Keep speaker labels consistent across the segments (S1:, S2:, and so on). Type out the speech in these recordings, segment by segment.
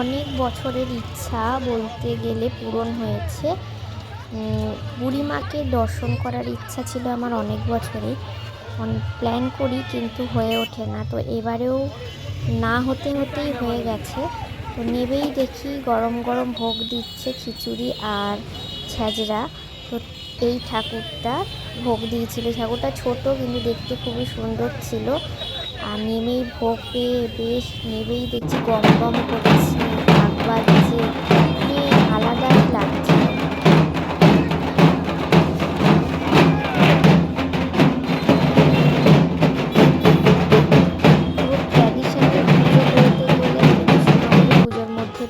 S1: অনেক বছরের ইচ্ছা বলতে গেলে পূরণ হয়েছে। বুড়িমাকে দর্শন করার ইচ্ছা ছিল আমার অনেক বছরেই প্ল্যান করি কিন্তু হয়ে ওঠে না। তো এবারেও না হতে হতেই হয়ে গেছে। তো নেবেই দেখি, গরম গরম ভোগ দিচ্ছে খিচুড়ি আর ছ্যাজরা তো এই ঠাকুরটা ভোগ দিয়েছিল। ঠাকুরটা ছোট কিন্তু দেখতে খুবই সুন্দর ছিল। আর নেমেই পেয়ে বেশ নেমেই দেখছি গম গম করছে বাজছে মানে আলাদাই লাগছে।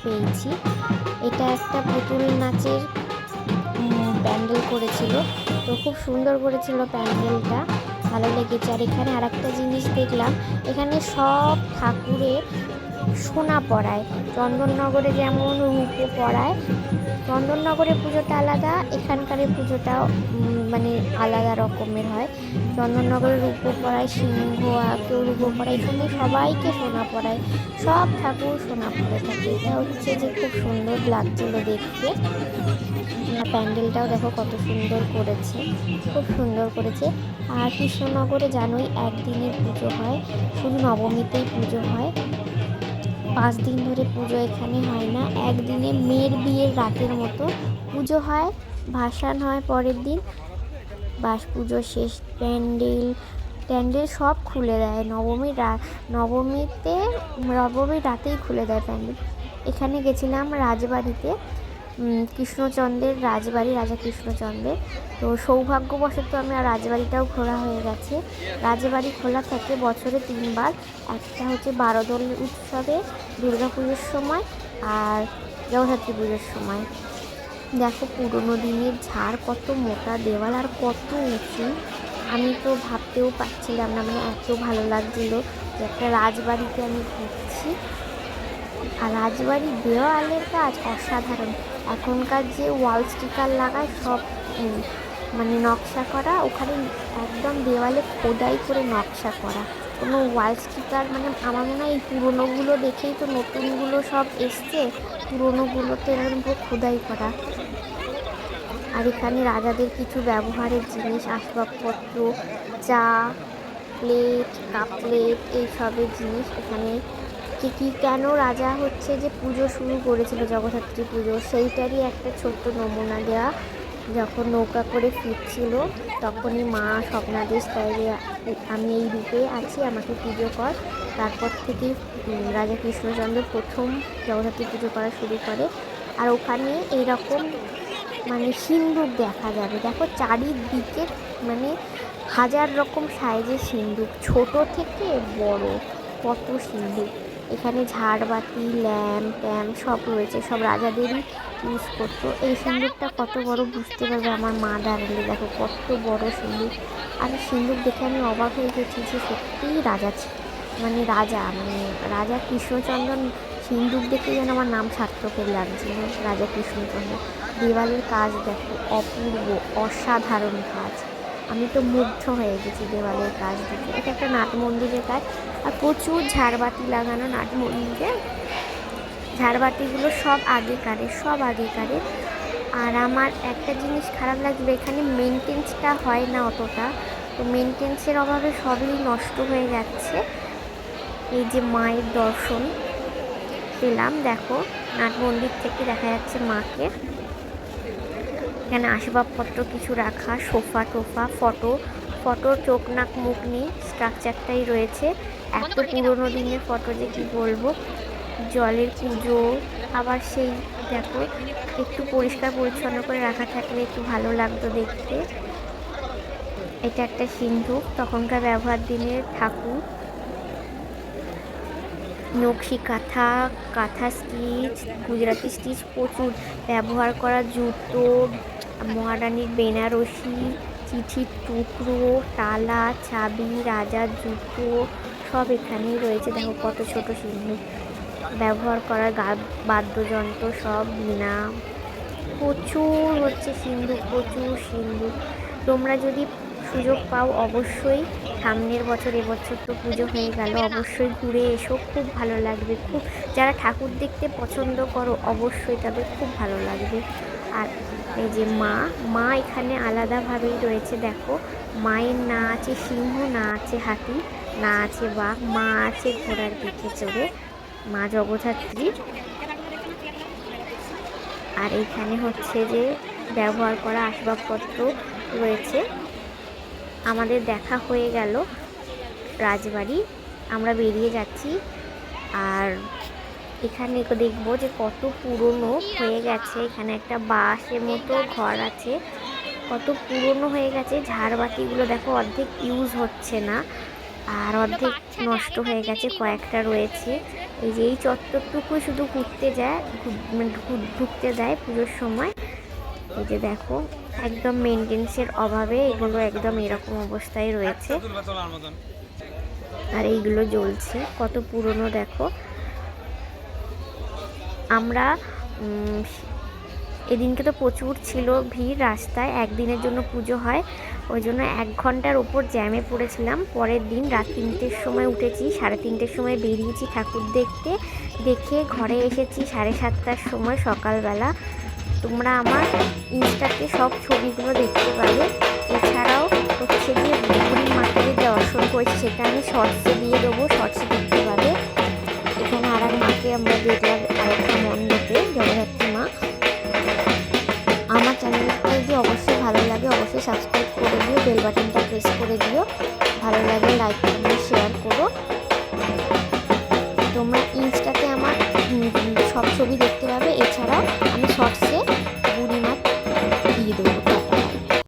S1: পেয়েছি। এটা একটা পুতুল নাচের প্যান্ডেল করেছিল। তো খুব সুন্দর করেছিল প্যান্ডেলটা। ভালো লেগেছে। আর এখানে আর একটা জিনিস দেখলাম, এখানে সব ঠাকুরে সোনা পড়ায়। চন্দননগরে যেমন রূপে পড়ায় চন্দননগরের পুজোটা আলাদা এখানকারের পুজোটা মানে আলাদা রকমের হয়। চন্দননগরের রূপো পড়ায় সিংহ কেউ রূপো পড়ায় এখানে সবাইকে সোনা পড়ায়, সব ঠাকুর সোনা পড়ে থাকে। এটা হচ্ছে যে খুব সুন্দর লাগছিল দেখতে। প্যান্ডেলটাও দেখো কত সুন্দর করেছে, খুব সুন্দর করেছে। আর কৃষ্ণনগরে জানোই একদিনের পুজো হয়, শুধু নবমীতেই পুজো হয়। পাঁচ দিন ধরে পুজো এখানে হয় না। একদিনে মেয়ের বিয়ের রাতের মতো পুজো হয়, ভাসান হয় পরের দিন। বাস পুজো শেষ, প্যান্ডেল প্যান্ডেল সব খুলে দেয়। নবমীর নবমীতে, নবমীর রাতেই খুলে দেয় প্যান্ডেল। এখানে গেছিলাম রাজবাড়িতে। কৃষ্ণচন্দ্রের রাজবাড়ি, রাজা কৃষ্ণচন্দ্রের। তো সৌভাগ্যবশত আমি আর রাজবাড়িটাও ঘোরা হয়ে গেছে। রাজবাড়ি খোলা থাকে বছরে তিনবার। একটা হচ্ছে বারোদল উৎসবে দুর্গা পুজোর সময় আর জগদ্ধাত্রী পুজোর সময়। দেখো পুরোনো দিনের ঝাড় কত মোটা দেওয়াল আর কত উঁচু। আমি তো ভাবতেও পারছিলাম না মানে এত ভালো লাগছিল যে একটা রাজবাড়িতে আমি ঘুরছি। আর রাজবাড়ির দেওয়ালের কাজ অসাধারণ। এখনকার যে ওয়াল স্টিকার লাগায় সব মানে নকশা করা, ওখানে একদম দেওয়ালে খোদাই করে নকশা করা। কোনো ওয়াল স্টিকার মানে আমার মনে হয় এই পুরোনোগুলো দেখেই তো নতুনগুলো সব এসছে, পুরোনোগুলোতে এরকম পুরো খোদাই করা। আর এখানে রাজাদের কিছু ব্যবহারের জিনিস, আসবাবপত্র, চা, প্লেট, কাপ প্লেট, এইসবের জিনিস এখানে কি কি, কেন রাজা হচ্ছে যে পুজো শুরু করেছিল, জগদ্ধাত্রী পুজো? সেইটারই একটা ছোট্ট নমুনা দেওয়া যখন নৌকা করে ফিরছিল, তখনই মা স্বপ্নাদেশ দেয় যে, আমি এই রূপে আছি, আমাকে পুজো কর। তারপর থেকেই রাজা কৃষ্ণচন্দ্র প্রথম জগদ্ধাত্রী পুজো করা শুরু করে। আর ওখানে এইরকম মানে সিন্দুক দেখা যাবে। দেখো চারিদিকে মানে হাজার রকম সাইজের সিন্দুক, ছোট থেকে বড়। কত সুন্দর। এখানে ঝাড়বাতি, ল্যাম্প ট্যাম্প সব রয়েছে, সব রাজাদেরই ইউজ করতো। এই সিন্দুকটা কত বড় বুঝতে পারবে আমার মা দাঁড়ালে। দেখো কত বড় সিন্দুক আর সিন্দুক দেখে আমি অবাক হয়ে গেছি যে সত্যিই রাজা ছিল মানে রাজা মানে রাজা কৃষ্ণচন্দ্র সিন্দুক দেখে যেন আমার নাম সার্থকের লাগছিল রাজা কৃষ্ণচন্দ্র। দেওয়ালের কাজ দেখো অপূর্ব, অসাধারণ কাজ। আমি তো মুগ্ধ হয়ে গেছি দেওয়ালের কাজ দেখে। এটা একটা নাট মন্দিরের কাজ। আর প্রচুর ঝাড়বাতি লাগানো নাট মন্দিরে। ঝাড়বাতিগুলো সব আগেকারের সব আগেকারের। আর আমার একটা জিনিস খারাপ লাগবে, এখানে মেনটেন্সটা হয় না অতটা। তো মেনটেন্সের অভাবে সবই নষ্ট হয়ে যাচ্ছে। এই যে মায়ের দর্শন পেলাম, দেখো। নাট মন্দির থেকে দেখা যাচ্ছে মাকে। এখানে আসবাবপত্র কিছু রাখা সোফা টোফা ফটো ফটোর চোখ নাক মুখ নেই স্ট্রাকচারটাই রয়েছে। এত পুরোনো দিনের ফটো যে কি বলব? জলের পুজো আবার সেই দেখো একটু পরিষ্কার পরিচ্ছন্ন করে রাখা থাকলে একটু ভালো লাগতো দেখতে। এটা একটা সিন্ধু তখনকার ব্যবহার দিনের ঠাকুর। নকশি কাঁথা কাঁথা স্টিচ গুজরাটি স্টিচ প্রচুর। ব্যবহার করা জুতো মহারানীর বেনারসি চিঠির টুকরো, তালা, চাবি, রাজার জুতো সব এখানেই রয়েছে। দেখো কত ছোট সিন্ধু। ব্যবহার করা বাদ্যযন্ত্র সব বীণা প্রচুর হচ্ছে সিন্ধু, প্রচুর সিন্ধু। তোমরা যদি সুযোগ পাও অবশ্যই সামনের বছর, এবছর তো পুজো হয়ে গেল, অবশ্যই ঘুরে এসো, খুব ভালো লাগবে। খুব, যারা ঠাকুর দেখতে পছন্দ করো অবশ্যই তাদের খুব ভালো লাগবে। আর এই যে মা মা এখানে আলাদাভাবেই রয়েছে, দেখো। মায়ের না আছে সিংহ, না আছে হাতি, না আছে বাঘ, মা আছে ঘোড়ার পিঠে চড়ে, মা জগদ্ধাত্রীর। আর এইখানে হচ্ছে যে ব্যবহার করা আসবাবপত্র রয়েছে। আমাদের দেখা হয়ে গেল রাজবাড়ি। আমরা বেরিয়ে যাচ্ছি। আর এখানে দেখব যে কত পুরনো হয়ে গেছে। এখানে একটা বাঁশের মতো ঘর আছে। কত পুরনো হয়ে গেছে। ঝাড়বাতিগুলো দেখো অর্ধেক ইউজ হচ্ছে না। আর অর্ধেক নষ্ট হয়ে গেছে। কয়েকটা রয়েছে। এই যে এই চত্বরটুকু শুধু ঘুরতে যায় মানে ঢুকতে দেয় পুজোর সময়। এই যে দেখো একদম মেনটেন্সের অভাবে এগুলো একদম এরকম অবস্থায় রয়েছে। আর এইগুলো জ্বলছে। কত পুরনো দেখো। আমরা এদিনকে তো প্রচুর ছিল ভিড় রাস্তায়, একদিনের জন্য পুজো হয়। ওই জন্য এক ঘণ্টার ওপর জ্যামে পড়েছিলাম। পরের দিন রাত তিনটের সময় উঠেছি, সাড়ে তিনটের সময় বেরিয়েছি ঠাকুর দেখতে। দেখে ঘরে এসেছি সাড়ে সাতটার সময় সকালবেলা। তোমরা আমার ইনস্টাতে সব ছবিগুলো দেখতে পাবে। এছাড়াও হচ্ছে গিয়ে বুড়ি মাকে যে দর্শন করেছি, সেটা আমি শর্টসে দিয়ে দেবো। শর্টসে দেখতে মাকে আমরা দুইটার আরেকটা মণ্ডপে জগদ্ধাত্রী মা। আমার চ্যানেলটা যদি অবশ্যই ভালো লাগে, অবশ্যই সাবস্ক্রাইব করে দিও বেল বাটনটা প্রেস করে দিও।